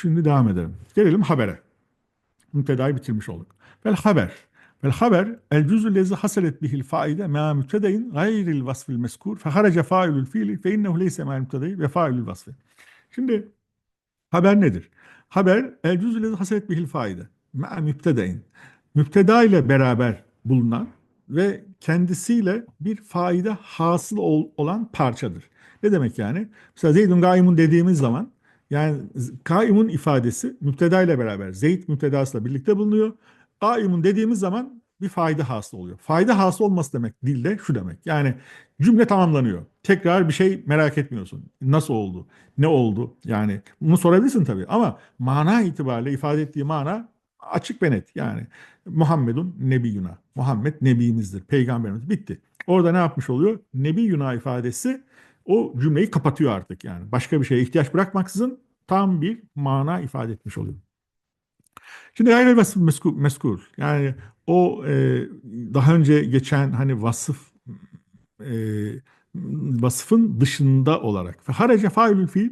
Şimdi devam edelim. Gelelim habere. Müptedayı bitirmiş olduk. Vel haber. Vel haber el cüzü lezi haselet bihil faide ma müptedeyin gayril vasfil meskur fe haraca failül fiili fe innehu leyse ma müptedeyi ve failül vasfi. Şimdi haber nedir? Haber el cüzü lezi haselet bihil faide ma müptedeyin. Müpteda ile beraber bulunan ve kendisiyle bir faide hasıl ol- olan parçadır. Ne demek yani? Mesela Zeydun gaimun dediğimiz zaman yani kaimun ifadesi müpteda ile beraber Zeyd müptedasıyla birlikte bulunuyor. Kaimun dediğimiz zaman bir faide hasıl oluyor. Faide hasıl olması demek dilde şu demek. Yani cümle tamamlanıyor. Tekrar bir şey merak etmiyorsun. Nasıl oldu? Ne oldu? Yani bunu sorabilirsin tabii ama mana itibariyle ifade ettiği mana açık ve net. Yani Muhammedun nebiyyuna. Muhammed nebimizdir, peygamberimiz. Bitti. Orada ne yapmış oluyor? Nebiyyuna ifadesi o cümleyi kapatıyor artık yani. Başka bir şeye ihtiyaç bırakmaksızın tam bir mana ifade etmiş oluyor. Şimdi vasıf meskur, meskur. Yani o e, daha önce geçen hani vasıf e, vasıfın dışında olarak. Harece failül fiil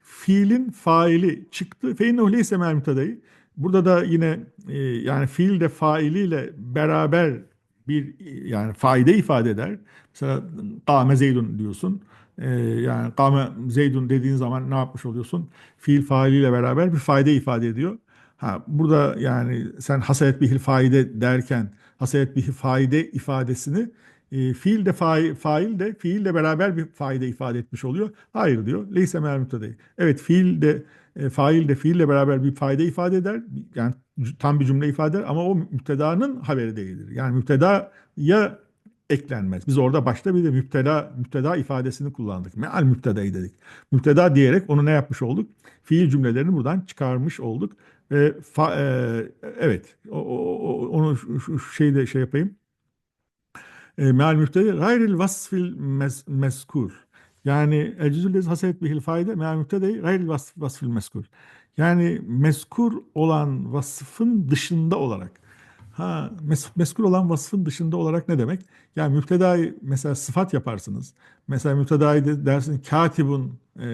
fiilin faili çıktı. Fe innehu leyse mel müptedayı. Burada da yine e, yani fiil de failiyle beraber bir yani faide ifade eder. Mesela kâme zeydun diyorsun. E, yani kâme zeydun dediğin zaman ne yapmış oluyorsun? Fiil failiyle beraber bir faide ifade ediyor. Ha, burada yani sen hasaret bihil faide derken hasaret bihil faide ifadesini e, fiil de fail, fail de fiille beraber bir faide ifade etmiş oluyor. Hayır diyor. Leyse me'al müptedayı. Evet fiil de e, fail de fiille beraber bir faide ifade eder. Yani tam bir cümle ifade eder ama o müptedanın haberi değildir. Yani müptedaya eklenmez. Biz orada başta bir de müpteda müpteda ifadesini kullandık. Meal müptedayı dedik. Müpteda diyerek onu ne yapmış olduk? Fiil cümlelerini buradan çıkarmış olduk. Ve fa- e, evet o, o- onu şu, şu şeyde şey yapayım. E, meal müptede gayril vasfil mes, meskur. Yani ecüzüllezi haset bihil faide meal müptede gayril vasf, vasfil meskur. Yani meskur olan vasfın dışında olarak. Ha, mes, meskur olan vasfın dışında olarak ne demek? Yani müptedayı mesela sıfat yaparsınız. Mesela müptedayı de dersin katibun e,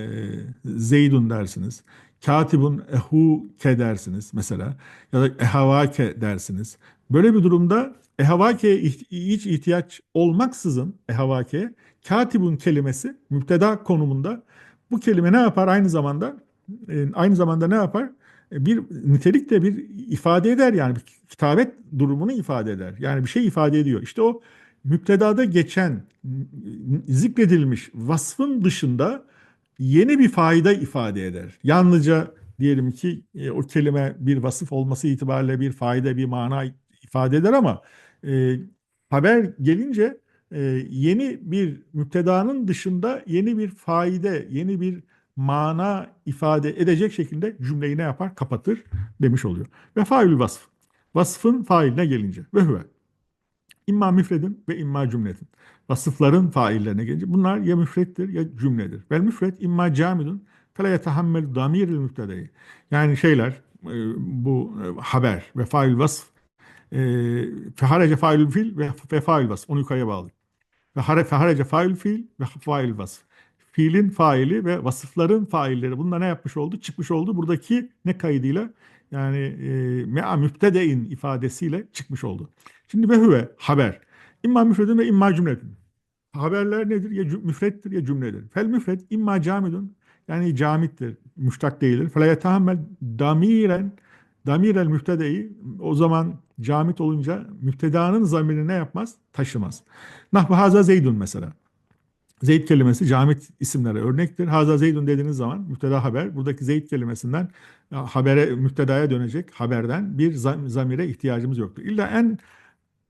zeydun dersiniz. Katibun ehu ke dersiniz mesela. Ya da ehavake dersiniz. Böyle bir durumda ehavake'ye hiç ihtiyaç olmaksızın ehavake'ye katibun kelimesi müpteda konumunda bu kelime ne yapar aynı zamanda e, aynı zamanda ne yapar? Bir nitelik de bir ifade eder yani bir kitabet durumunu ifade eder. Yani bir şey ifade ediyor. İşte o müptedada geçen zikredilmiş vasfın dışında yeni bir fayda ifade eder. Yalnızca diyelim ki e, o kelime bir vasıf olması itibariyle bir fayda, bir mana ifade eder ama e, haber gelince e, yeni bir müptedanın dışında yeni bir faide, yeni bir mana ifade edecek şekilde cümleyi ne yapar? Kapatır demiş oluyor. Ve failü vasf. Vasfın failine gelince. Ve huve. İmma müfredin ve imma cümletin. Vasıfların faillerine gelince bunlar ya müfrettir ya cümledir. Vel müfret imma camidun fela yetehammel damiril müptedeyi. Yani şeyler e, bu e, haber ve fail vasf e, feharece failül fil ve, ve fail vasf. Onu yukarıya bağlı. Ve hare, feharece fail fiil ve fail vasf. Fiilin faili ve vasıfların failleri. Bunda ne yapmış oldu? Çıkmış oldu. Buradaki ne kaydıyla? Yani e, mea müptedein ifadesiyle çıkmış oldu. Şimdi ve huve haber. İmma müfredin ve imma cümletin. Haberler nedir? Ya müfrettir ya cümledir. Fel müfret imma camidun yani camittir, müştak değildir. Fela yetehammel damiren damirel müftedeyi o zaman camit olunca müptedanın zamirini ne yapmaz? Taşımaz. Nahvu haza zeydun mesela. Zeyd kelimesi camit isimlere örnektir. Haza zeydun dediğiniz zaman müpteda haber. Buradaki zeyd kelimesinden ya, habere, müptedaya dönecek haberden bir zam- zamire ihtiyacımız yoktur. İlla en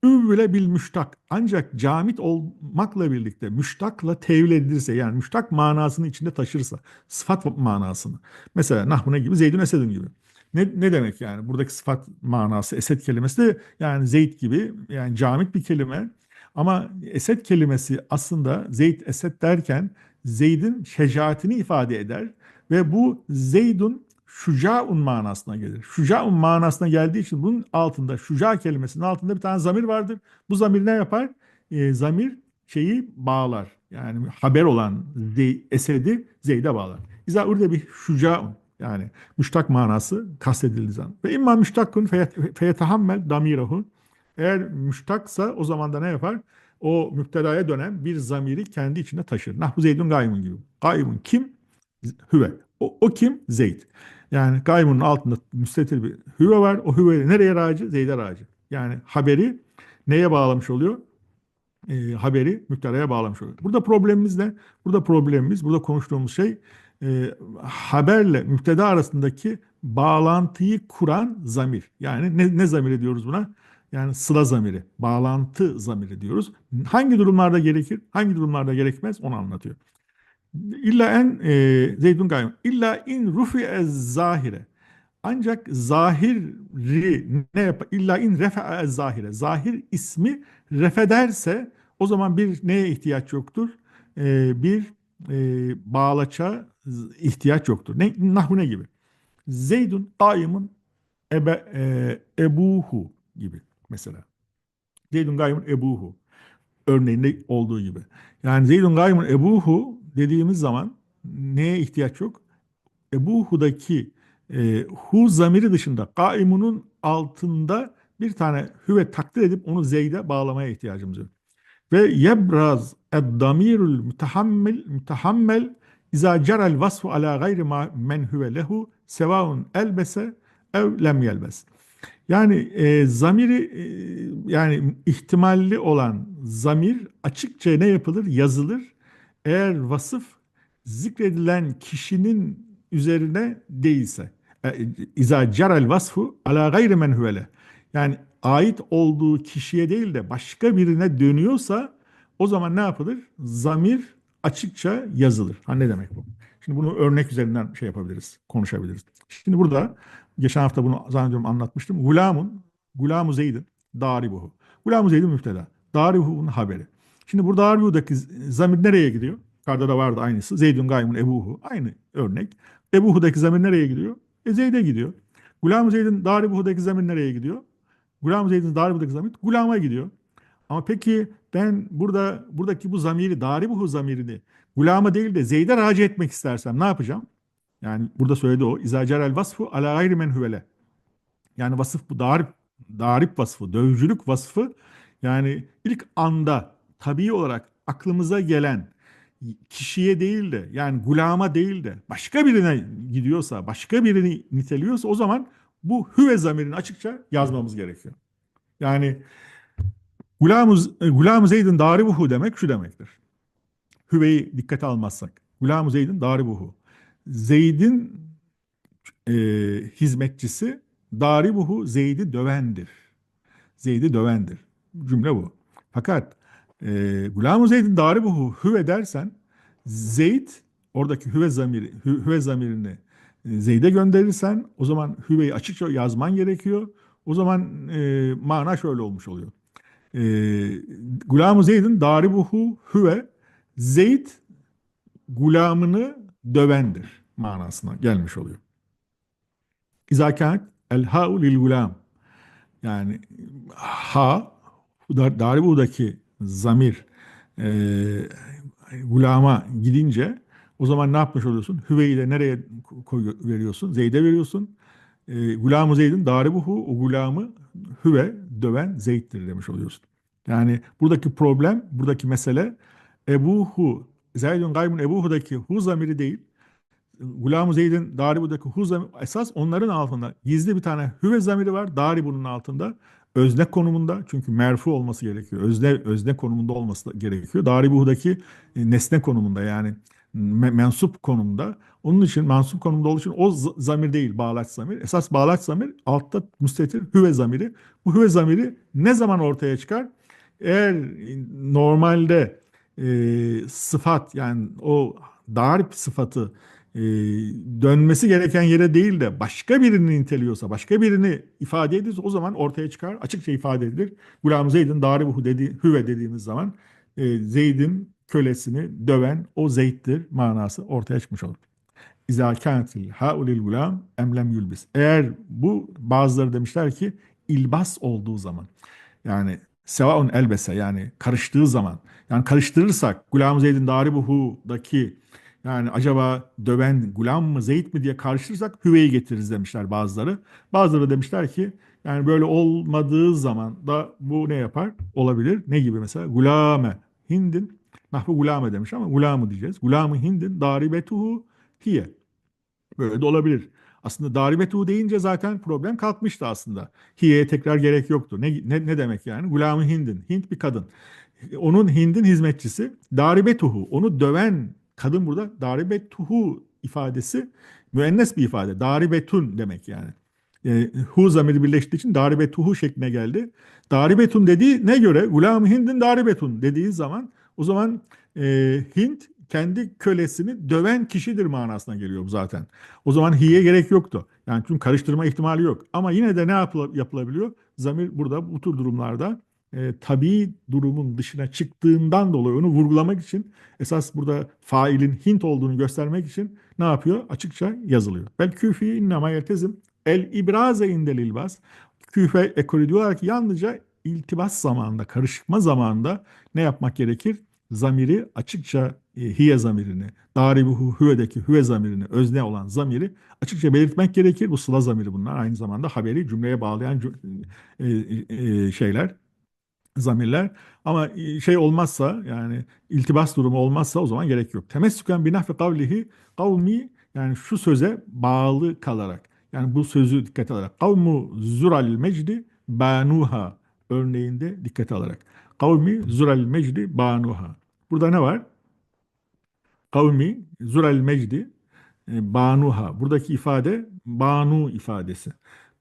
üvvele bil müştak. Ancak camit olmakla birlikte müştakla tevil edilirse yani müştak manasını içinde taşırsa sıfat manasını. Mesela nahvune gibi Zeydün Esed'in gibi. Ne, ne demek yani? Buradaki sıfat manası Esed kelimesi de yani Zeyd gibi yani camit bir kelime. Ama Esed kelimesi aslında Zeyd Esed derken Zeyd'in şecaatini ifade eder ve bu Zeydun şucaun manasına gelir. Şucaun manasına geldiği için bunun altında şuca kelimesinin altında bir tane zamir vardır. Bu zamir ne yapar? Ee, zamir şeyi bağlar. Yani haber olan Esed'i Zeyd'e bağlar. İza urde bir şucaun. Yani müştak manası kastedildiği zaman. Ve imma müştakkun feyetahammel damirahu. Eğer müştaksa o zaman da ne yapar? O müptedaya dönen bir zamiri kendi içinde taşır. Nahvu zeydun gaymun gibi. Gaymun kim? Hüve. O, o kim? Zeyd. Yani gaymunun altında müstetir bir hüve var. O hüve nereye racı? Zeyd'e racı. Yani haberi neye bağlamış oluyor? E, haberi müptelaya bağlamış oluyor. Burada problemimiz ne? Burada problemimiz, burada konuştuğumuz şey e, haberle müpteda arasındaki bağlantıyı kuran zamir. Yani ne, ne zamiri diyoruz buna? Yani sıla zamiri, bağlantı zamiri diyoruz. Hangi durumlarda gerekir, hangi durumlarda gerekmez onu anlatıyor. İlla en e, Zeydun Gayyum. İlla in rufi ez zahire. Ancak zahiri ne yap? İlla in refe ez zahire. Zahir ismi refederse o zaman bir neye ihtiyaç yoktur? E, bir e, bağlaça ihtiyaç yoktur. Ne, nahu ne gibi? Zeydun daimun ebe, e, ebuhu gibi mesela. Zeydun gaymun ebuhu örneğinde olduğu gibi. Yani Zeydun gaymun ebuhu dediğimiz zaman neye ihtiyaç yok? Ebuhu'daki e, hu zamiri dışında kaimunun altında bir tane hüve takdir edip onu zeyde bağlamaya ihtiyacımız yok. Ve yebraz ed-damirul mütehammel mütehammel İza ceral vasfu ala gayri men huve lehu sevaun elbese ev lem yelbes. Yani e, zamiri e, yani ihtimalli olan zamir açıkça ne yapılır? Yazılır. Eğer vasıf zikredilen kişinin üzerine değilse. E, İza ceral vasfu ala gayri men huvele. Yani ait olduğu kişiye değil de başka birine dönüyorsa o zaman ne yapılır? Zamir açıkça yazılır. Ha ne demek bu? Şimdi bunu örnek üzerinden şey yapabiliriz, konuşabiliriz. Şimdi burada geçen hafta bunu zannediyorum anlatmıştım. Gulamun, Gulamu Zeyd'in daribuhu. Gulamu Zeyd'in müfteda. Daribuhu'nun haberi. Şimdi burada daribuhu'daki zamir nereye gidiyor? Yukarıda da vardı aynısı. Zeydun gaymun ebuhu. Aynı örnek. Ebuhu'daki zamir nereye gidiyor? E Zeyd'e gidiyor. Gulam-ı Zeyd'in Daribuhu'daki zamir nereye gidiyor? Gulam-ı Zeyd'in Daribuhu'daki zamir Gulam'a gidiyor. Ama peki ben burada buradaki bu zamiri, daribuhu zamirini gulama değil de Zeyd'e raci etmek istersem ne yapacağım? Yani burada söyledi o. İzacerel vasfu ala gayri men hüvele. Yani vasıf bu darip, darip vasfı, dövücülük vasfı yani ilk anda tabii olarak aklımıza gelen kişiye değil de yani gulama değil de başka birine gidiyorsa, başka birini niteliyorsa o zaman bu hüve zamirini açıkça yazmamız gerekiyor. Yani Gulam-ı e, Zeyd'in daribuhu demek şu demektir. Hüveyi dikkate almazsak. Gulam-ı Zeyd'in daribuhu. Zeyd'in e, hizmetçisi daribuhu Zeyd'i dövendir. Zeyd'i dövendir. Cümle bu. Fakat e, Gulam-ı Zeyd'in daribuhu hüve dersen Zeyd oradaki hüve zamiri hüve zamirini e, Zeyd'e gönderirsen o zaman hüveyi açıkça yazman gerekiyor. O zaman e, mana şöyle olmuş oluyor. E, Gulam-ı Zeyd'in daribuhu hüve Zeyd gulamını dövendir manasına gelmiş oluyor. İzakat el ha'u gulam yani ha daribu'daki zamir e, gulama gidince o zaman ne yapmış oluyorsun? Hüveyi de nereye koy, veriyorsun? Zeyd'e veriyorsun. E, gulamı Zeyd'in daribuhu o gulamı hüve döven Zeyd'dir demiş oluyorsun. Yani buradaki problem, buradaki mesele Ebuhu, Zeydun gaymun Ebuhu'daki hu zamiri değil. Gulam-ı Zeyd'in Daribu'daki hu zamiri, esas onların altında gizli bir tane hüve zamiri var. Daribu'nun altında özne konumunda çünkü merfu olması gerekiyor. Özne özne konumunda olması gerekiyor. Daribu'daki e, nesne konumunda yani mensup konumda. Onun için mensup konumda olduğu için o zamir değil bağlaç zamir. Esas bağlaç zamir altta müstetir hüve zamiri. Bu hüve zamiri ne zaman ortaya çıkar? Eğer normalde e, sıfat yani o darip sıfatı e, dönmesi gereken yere değil de başka birini niteliyorsa, başka birini ifade ediyorsa o zaman ortaya çıkar. Açıkça ifade edilir. Gulam Zeyd'in daribuhu dedi, hüve dediğimiz zaman e, Zeyd'in kölesini döven o Zeyd'dir manası ortaya çıkmış olur. İzâ kânetil hâulil gulam emlem yülbis. Eğer bu bazıları demişler ki ilbas olduğu zaman yani sevaun elbese yani karıştığı zaman yani karıştırırsak Gulam Zeyd'in Daribuhu'daki Yani acaba döven Gulam mı Zeyd mi diye karıştırırsak hüveyi getiririz demişler bazıları. Bazıları demişler ki yani böyle olmadığı zaman da bu ne yapar? Olabilir. Ne gibi mesela? Gulame Hindin. Nahvu gulame demiş ama gulamı diyeceğiz. Gulamı Hindin daribetuhu hiye. Böyle de olabilir. Aslında daribetuhu deyince zaten problem kalkmıştı aslında. Hiye'ye tekrar gerek yoktu. Ne, ne, ne demek yani? Gulamı Hindin. Hint bir kadın. Onun Hind'in hizmetçisi. Daribetuhu. Onu döven kadın burada. Daribetuhu ifadesi müennes bir ifade. Daribetun demek yani. E, hu zamiri birleştiği için daribetuhu şekline geldi. Daribetun dediği ne göre? Gulam Hind'in daribetun dediği zaman o zaman e, Hint kendi kölesini döven kişidir manasına geliyor zaten. O zaman hiye gerek yoktu. Yani çünkü karıştırma ihtimali yok. Ama yine de ne yapıl- yapılabiliyor? Zamir burada bu tür durumlarda e, tabii durumun dışına çıktığından dolayı onu vurgulamak için esas burada failin Hint olduğunu göstermek için ne yapıyor? Açıkça yazılıyor. Bel küfi innema yeltezim el ibraze indel ilbas. Küfe ekolü diyorlar ki yalnızca iltibas zamanında, karışıkma zamanında ne yapmak gerekir? Zamiri açıkça e, hiye zamirini, daribuhu hüvedeki hüve zamirini, özne olan zamiri açıkça belirtmek gerekir. Bu sıla zamiri bunlar. Aynı zamanda haberi cümleye bağlayan e, e, şeyler, zamirler. Ama e, şey olmazsa yani iltibas durumu olmazsa o zaman gerek yok. Temessüken binahve kavlihi kavmi yani şu söze bağlı kalarak yani bu sözü dikkate alarak kavmu zural mecdi banuha örneğinde dikkate alarak kavmi zural mecdi banuha. Burada ne var? Kavmi zural mecdi e, banuha. Buradaki ifade banu ifadesi.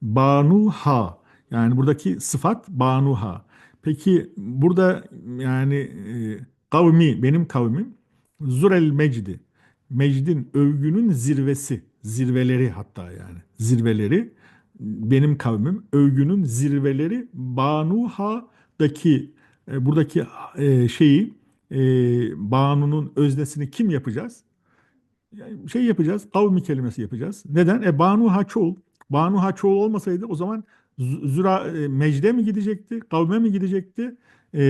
Banuha yani buradaki sıfat banuha. Peki burada yani e, kavmi benim kavmim zurel mecdi. Mecdin övgünün zirvesi, zirveleri hatta yani zirveleri benim kavmim övgünün zirveleri Banuha'daki e, buradaki şeyi e, Banu'nun öznesini kim yapacağız? Yani şey yapacağız, kavmi kelimesi yapacağız. Neden? E Banuha çoğul. Banuha çoğul olmasaydı o zaman zü- züra, e, mecde mi gidecekti, kavme mi gidecekti? E,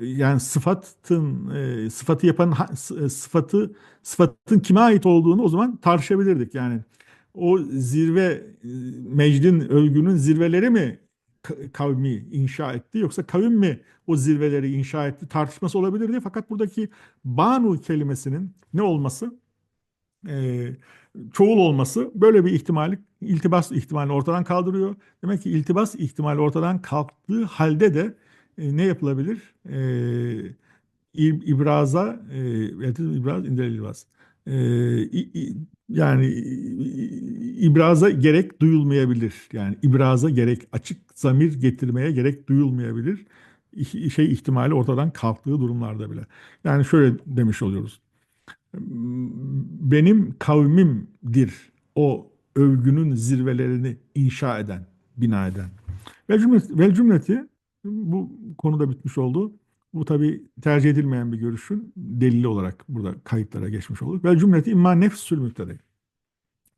yani sıfatın e, sıfatı yapan e, sıfatı sıfatın kime ait olduğunu o zaman tartışabilirdik. Yani o zirve e, mecdin övgünün zirveleri mi kavmi inşa etti yoksa kavim mi o zirveleri inşa etti tartışması olabilirdi. Fakat buradaki banu kelimesinin ne olması? e, çoğul olması böyle bir ihtimali, iltibas ihtimalini ortadan kaldırıyor. Demek ki iltibas ihtimali ortadan kalktığı halde de e, ne yapılabilir? E, İb- ibraza, e, ibraz, indel ilbas. E, i- i- yani i- ibraza gerek duyulmayabilir. Yani ibraza gerek açık zamir getirmeye gerek duyulmayabilir. Şey ihtimali ortadan kalktığı durumlarda bile. Yani şöyle demiş oluyoruz benim kavmimdir o övgünün zirvelerini inşa eden, bina eden. Vel cümleti, vel cümleti bu konuda bitmiş oldu. Bu tabi tercih edilmeyen bir görüşün delili olarak burada kayıtlara geçmiş olur. Vel cümleti imma nefsül mübtede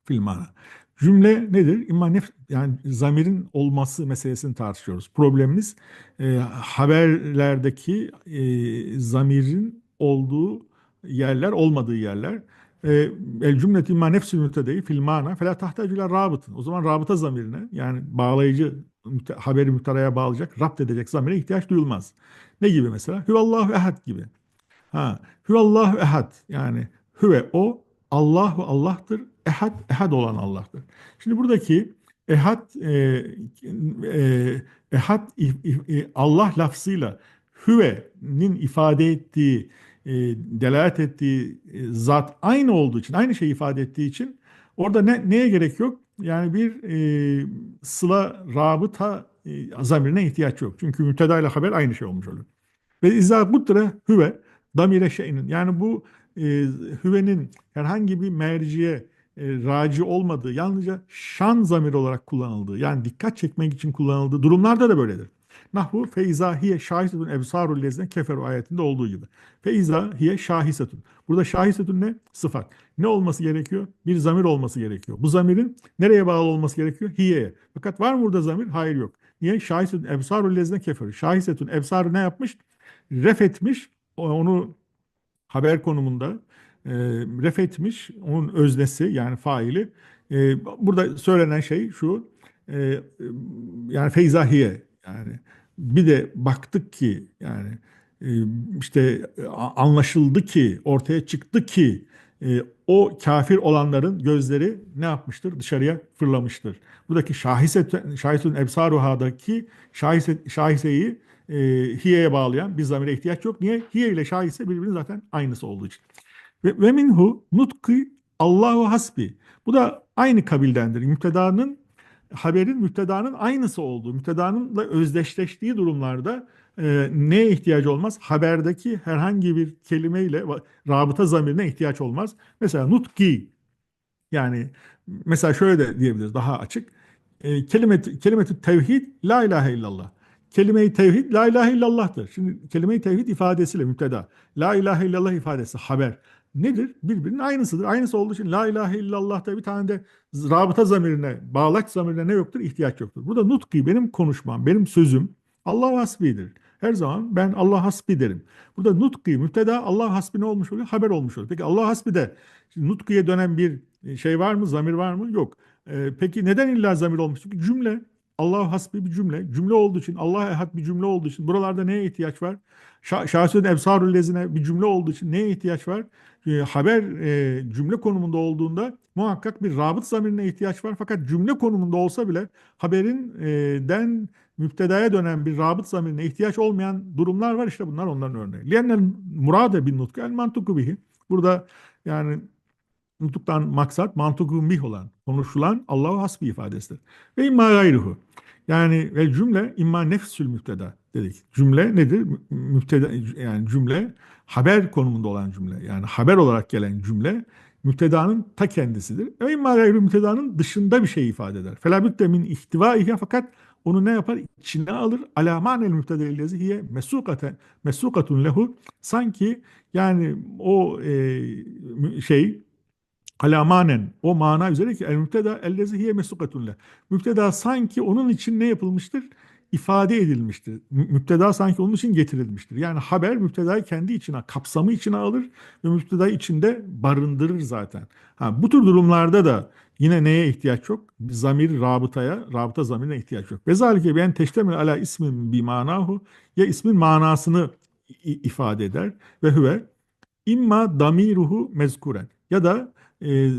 fil mana. Cümle nedir? İmma nef yani zamirin olması meselesini tartışıyoruz. Problemimiz e, haberlerdeki e, zamirin olduğu yerler, olmadığı yerler. El cümleti imma nefsül mübtedeyi fil mana fela tahtacu ila rabıtın. O zaman rabıta zamirine yani bağlayıcı müte- haberi müptelaya bağlayacak, rapt edecek zamire ihtiyaç duyulmaz. Ne gibi mesela? Hüvallahu ehad gibi. Ha, Hüvallahu ehad yani hüve o Allahu Allah'tır. Ehad ehad olan Allah'tır. Şimdi buradaki ehad e, e, ehad e, Allah lafzıyla hüve'nin ifade ettiği e, delalet ettiği e, zat aynı olduğu için, aynı şeyi ifade ettiği için orada ne, neye gerek yok? Yani bir e, sıla, rabıta e, zamirine ihtiyaç yok. Çünkü müpteda ile haber aynı şey olmuş oluyor. Ve izah mutlaka hüve damire şeyinin yani bu e, hüvenin herhangi bir merciye e, raci olmadığı yalnızca şan zamiri olarak kullanıldığı yani dikkat çekmek için kullanıldığı durumlarda da böyledir. Nahvu feiza hiye şahisetun ebsarul lezine keferu ayetinde olduğu gibi. Feiza hiye şahisetun. Burada şahisetun ne? Sıfat. Ne olması gerekiyor? Bir zamir olması gerekiyor. Bu zamirin nereye bağlı olması gerekiyor? Hiyeye. Fakat var mı burada zamir? Hayır yok. Niye? Şahisetun ebsarul lezine keferu. Şahisetun ebsarı ne yapmış? Ref etmiş. Onu haber konumunda e, ref etmiş. Onun öznesi yani faili. E, burada söylenen şey şu. e, yani feyzahiye yani bir de baktık ki yani e, işte anlaşıldı ki ortaya çıktı ki e, o kafir olanların gözleri ne yapmıştır? Dışarıya fırlamıştır. Buradaki şahise, şahisetün ebsaruha'daki şahise, şahiseyi e, hiyeye bağlayan bir zamire ihtiyaç yok. Niye? Hiye ile şahise birbirinin zaten aynısı olduğu için. Ve, ve minhu nutku Allahu hasbi. Bu da aynı kabildendir. Müptedanın haberin müptedanın aynısı olduğu, müptedanınla özdeşleştiği durumlarda e, neye ihtiyacı olmaz? Haberdeki herhangi bir kelimeyle rabıta zamirine ihtiyaç olmaz. Mesela nutki yani mesela şöyle de diyebiliriz daha açık. E, kelimet, kelimetü tevhid la ilahe illallah. Kelime-i tevhid la ilahe illallah'tır. Şimdi kelime-i tevhid ifadesiyle müpteda. La ilahe illallah ifadesi haber. Nedir? Birbirinin aynısıdır. Aynısı olduğu için la ilahe illallah'ta bir tane de rabıta zamirine, bağlaç zamirine ne yoktur? İhtiyaç yoktur. Burada nutki benim konuşmam, benim sözüm Allah hasbidir. Her zaman ben Allah hasbi derim. Burada nutki müpteda Allah hasbi ne olmuş oluyor? Haber olmuş oluyor. Peki Allah hasbi de nutkiye dönen bir şey var mı? Zamir var mı? Yok. Ee, peki neden illa zamir olmuş? Çünkü cümle Allah hasbi bir cümle. Cümle olduğu için Allah ehad bir cümle olduğu için buralarda neye ihtiyaç var? Şa Şahsiyet Ebsarül Lezine bir cümle olduğu için neye ihtiyaç var? Ee, haber e, cümle konumunda olduğunda muhakkak bir rabıt zamirine ihtiyaç var. Fakat cümle konumunda olsa bile haberin e, den müptedaya dönen bir rabıt zamirine ihtiyaç olmayan durumlar var. İşte bunlar onların örneği. Liennel murade bin nutku el mantuku bihi. Burada yani nutuktan maksat mantuku bih olan, konuşulan Allahu hasbi ifadesidir. Ve imma gayruhu. Yani ve cümle imma nefsül müpteda dedik. Cümle nedir? Mü- Müpteda yani cümle haber konumunda olan cümle. Yani haber olarak gelen cümle müptedanın ta kendisidir. Ve imma gayru müptedanın dışında bir şey ifade eder. Felabütte min ihtivaihi fakat onu ne yapar? İçine alır. Ala manel müpteda illezi hiye mesukaten mesukatun lehu. Sanki yani o e, şey Ala manen o mana üzere ki el müpteda ellezi hiye mesukatun le. Müpteda sanki onun için ne yapılmıştır? İfade edilmiştir. Mü- Müpteda sanki onun için getirilmiştir. Yani haber müptedayı kendi içine, kapsamı içine alır ve müptedayı içinde barındırır zaten. Ha, bu tür durumlarda da yine neye ihtiyaç yok? Zamir rabıtaya, rabıta zamirine ihtiyaç yok. Ve zalike ben teştemil ala ismin bi manahu ya ismin manasını ifade eder ve hüve İmma damiruhu mezkuren ya da e,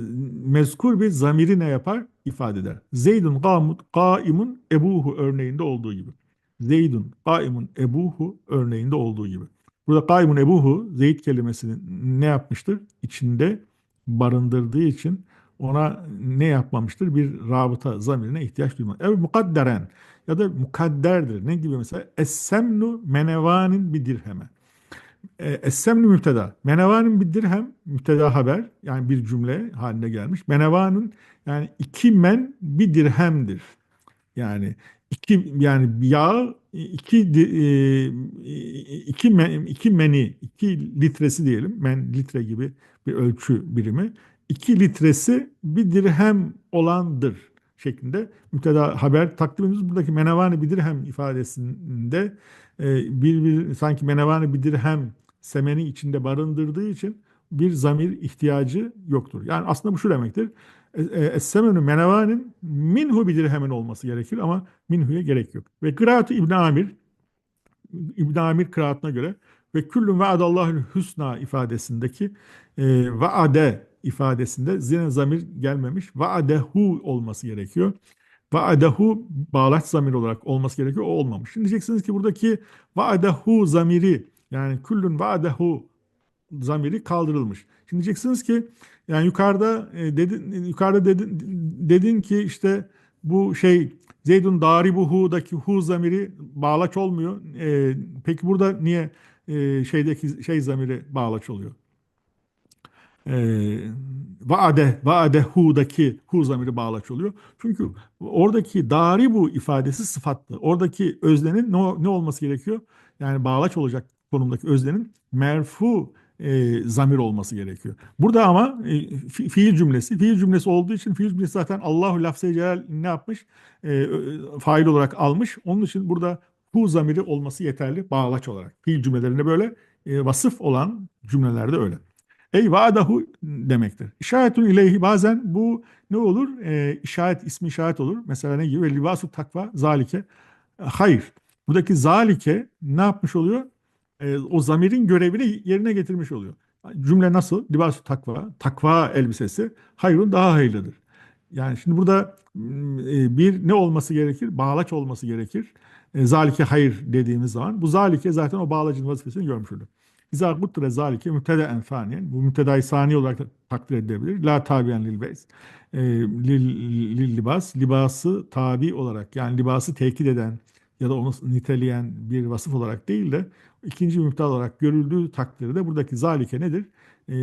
mezkur bir zamiri ne yapar? ifade eder. Zeydun qamut kaimun ebuhu örneğinde olduğu gibi. Zeydun kaimun ebuhu örneğinde olduğu gibi. Burada kaimun ebuhu Zeyd kelimesini ne yapmıştır? İçinde barındırdığı için ona ne yapmamıştır? Bir rabıta zamirine ihtiyaç duymaz. Evet mukadderen ya da mukadderdir. Ne gibi mesela? Es-semnu menevanin bir dirheme. E, Essemli müpteda. Menevanın bir dirhem müpteda haber yani bir cümle haline gelmiş. Menevanın yani iki men bir dirhemdir. Yani iki yani yağ iki e, iki iki meni iki litresi diyelim. Men litre gibi bir ölçü birimi. İki litresi bir dirhem olandır şeklinde müpteda haber takdim ediyoruz. Buradaki menevani bir dirhem ifadesinde bir, bir sanki menevani bir dirhem semeni içinde barındırdığı için bir zamir ihtiyacı yoktur. Yani aslında bu şu demektir. Es-semenü menevanin minhu bir dirhemin olması gerekir ama minhuya gerek yok. Ve kıraatı İbn Amir İbn Amir kıraatına göre ve küllün vaadallahül hüsna ifadesindeki e, vaade ifadesinde zine zamir gelmemiş. Vaadehu olması gerekiyor. Vaadehu bağlaç zamir olarak olması gerekiyor. O olmamış. Şimdi diyeceksiniz ki buradaki vaadehu zamiri yani küllün vaadehu zamiri kaldırılmış. Şimdi diyeceksiniz ki yani yukarıda e, dedin yukarıda dedin, dedin ki işte bu şey Zeydun daribuhu'daki hu zamiri bağlaç olmuyor. E, peki burada niye e, şeydeki şey zamiri bağlaç oluyor? E, vaade vaadehu'daki hu zamiri bağlaç oluyor. Çünkü oradaki daribu ifadesi sıfatlı. Oradaki öznenin ne, ne olması gerekiyor? Yani bağlaç olacak konumdaki öznenin merfu e, zamir olması gerekiyor. Burada ama e, fi- fiil cümlesi, fiil cümlesi olduğu için fiil cümlesi zaten Allahu lafz-ı celal ne yapmış? E, ö- fail olarak almış. Onun için burada hu zamiri olması yeterli bağlaç olarak. Fiil cümlelerinde böyle, e, vasıf olan cümlelerde öyle. Ey vaadahu demektir. İşaretun ileyhi bazen bu ne olur? E, işaret, ismi işaret olur. Mesela ne gibi? Ve takva zalike. E, hayır. Buradaki zalike ne yapmış oluyor? E, o zamirin görevini yerine getirmiş oluyor. Cümle nasıl? Libasu takva, takva elbisesi hayrun daha hayırlıdır. Yani şimdi burada e, bir ne olması gerekir? Bağlaç olması gerekir. E, zalike hayır dediğimiz zaman bu zalike zaten o bağlacın vazifesini görmüş olur. İzâ guttre zâlike mübteden faniyen. Bu mübtedayı sani olarak takdir edilebilir. La tabiyen lil beys. E, lil, lil libas. Libası tabi olarak yani libası tekit eden ya da onu niteleyen bir vasıf olarak değil de ikinci müptel olarak görüldüğü takdirde buradaki zalike nedir? E,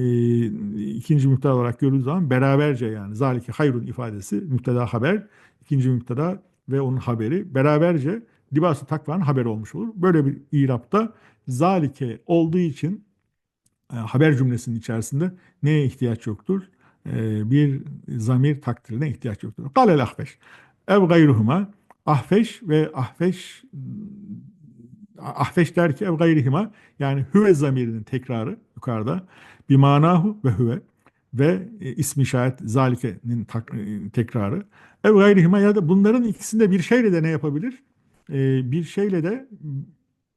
ikinci müptel olarak görüldüğü zaman beraberce yani zalike hayrun ifadesi müpteda haber, ikinci müpteda ve onun haberi beraberce libası takvanın haberi olmuş olur. Böyle bir irapta zalike olduğu için e, haber cümlesinin içerisinde neye ihtiyaç yoktur? E, bir zamir takdirine ihtiyaç yoktur. Kalel ahfeş. Ev gayruhuma ahfeş ve ahfeş ahfeş der ki ev gayrihima yani hüve zamirinin tekrarı yukarıda bir manahu ve hüve ve e, ismi şayet zalikenin e, tekrarı. Ev gayrihima ya da bunların ikisinde bir şeyle de ne yapabilir? Bir şeyle de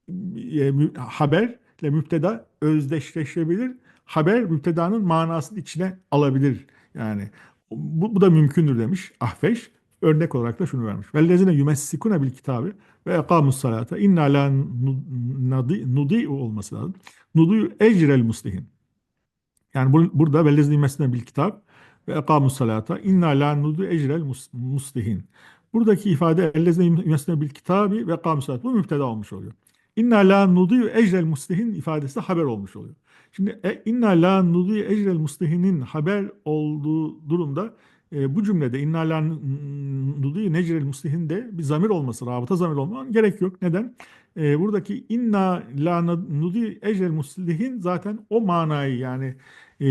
e, haberle müpteda özdeşleşebilir. Haber müptedanın manasını içine alabilir. Yani bu, bu da mümkündür demiş Ahfeş. Örnek olarak da şunu vermiş. Vellezine yumessikune bil kitabı ve ekamus salata inna la nudi olması lazım. Nudi'u ecrel muslihin. Yani bu, burada vellezine yumessikune bil kitap ve ekamus salata inna la nudi ecrel muslihin. Buradaki ifade ellezine yumessikune bil kitabı ve ekamus salata. Bu müpteda olmuş oluyor. İnna la nudiyu ecrel muslihin ifadesi de haber olmuş oluyor. Şimdi e, inna la nudiyu ecrel muslihinin haber olduğu durumda e, bu cümlede inna la nudiyu necrel muslihin de bir zamir olması, rabıta zamir olması gerek yok. Neden? E, buradaki inna la nudiyu ecrel muslihin zaten o manayı yani e,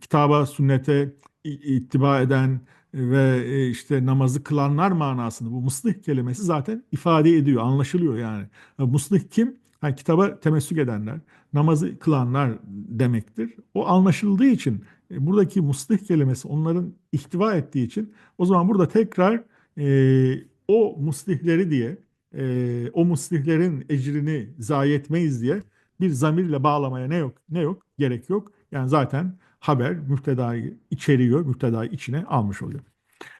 kitaba, sünnete ittiba eden, ve e, işte namazı kılanlar manasını bu muslih kelimesi zaten ifade ediyor, anlaşılıyor yani. Muslih kim? Yani kitaba temessük edenler, namazı kılanlar demektir. O anlaşıldığı için e, buradaki muslih kelimesi onların ihtiva ettiği için o zaman burada tekrar e, o muslihleri diye e, o muslihlerin ecrini zayi etmeyiz diye bir zamirle bağlamaya ne yok ne yok gerek yok. Yani zaten haber müftedayı içeriyor, müftedayı içine almış oluyor.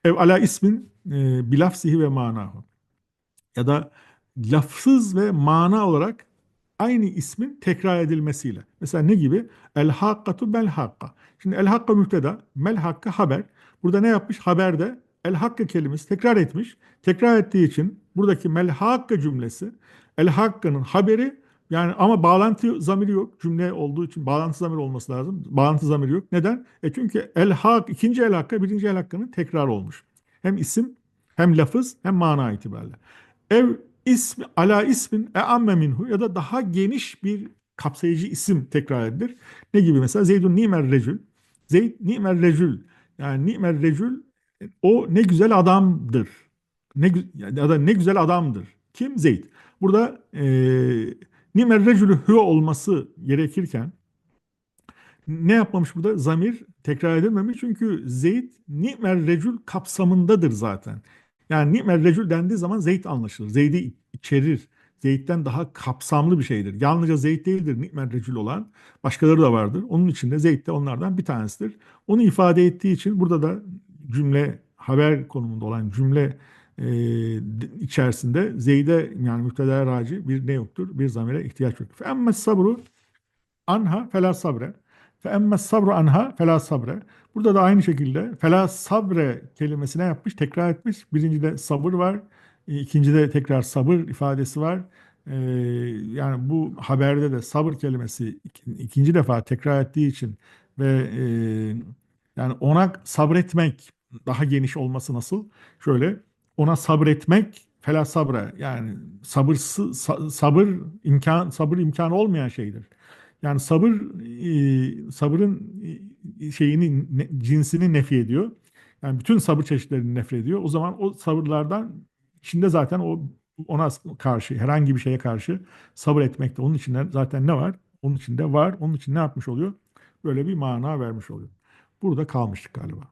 Ev ala ismin e, bilafsihi ve manahu. Ya da lafsız ve mana olarak aynı ismin tekrar edilmesiyle. Mesela ne gibi? El hakkatu bel hakka. Şimdi el hakka müfteda, mel hakka haber. Burada ne yapmış? Haberde el hakka kelimesi tekrar etmiş. Tekrar ettiği için buradaki mel hakka cümlesi el hakka'nın haberi yani ama bağlantı zamiri yok. Cümle olduğu için bağlantı zamiri olması lazım. Bağlantı zamiri yok. Neden? E çünkü el hak, ikinci el hakka, birinci el hakkının tekrar olmuş. Hem isim, hem lafız, hem mana itibariyle. Ev ismi, ala ismin e amme minhu ya da daha geniş bir kapsayıcı isim tekrar edilir. Ne gibi mesela Zeydun nimer recül. Zeyd nimer recül. Yani nimer recül o ne güzel adamdır. Ne ya da ne güzel adamdır. Kim? Zeyd. Burada eee nimer recülü hü olması gerekirken ne yapmamış burada? Zamir tekrar edilmemiş çünkü Zeyd nimer recül kapsamındadır zaten. Yani nimer recül dendiği zaman Zeyd anlaşılır. Zeyd'i içerir. Zeyd'den daha kapsamlı bir şeydir. Yalnızca Zeyd değildir nimer recül olan. Başkaları da vardır. Onun içinde Zeyd de onlardan bir tanesidir. Onu ifade ettiği için burada da cümle haber konumunda olan cümle e, içerisinde Zeyd'e yani müptedaya raci bir ne yoktur? Bir zamire ihtiyaç yoktur. Emme sabru anha fela sabre. Fe emme sabru anha fela sabre. Burada da aynı şekilde fela sabre kelimesine yapmış, tekrar etmiş. Birincide sabır var. ikincide tekrar sabır ifadesi var. Ee, yani bu haberde de sabır kelimesi ikinci defa tekrar ettiği için ve e, yani ona sabretmek daha geniş olması nasıl? Şöyle ona sabretmek fela sabra yani sabırsız sabır imkan sabır imkanı olmayan şeydir. Yani sabır e, sabırın e, şeyini cinsini nefi ediyor. Yani bütün sabır çeşitlerini nefret ediyor. O zaman o sabırlardan içinde zaten o ona karşı herhangi bir şeye karşı sabır etmekte. Onun içinde zaten ne var? Onun içinde var. Onun için ne yapmış oluyor? Böyle bir mana vermiş oluyor. Burada kalmıştık galiba.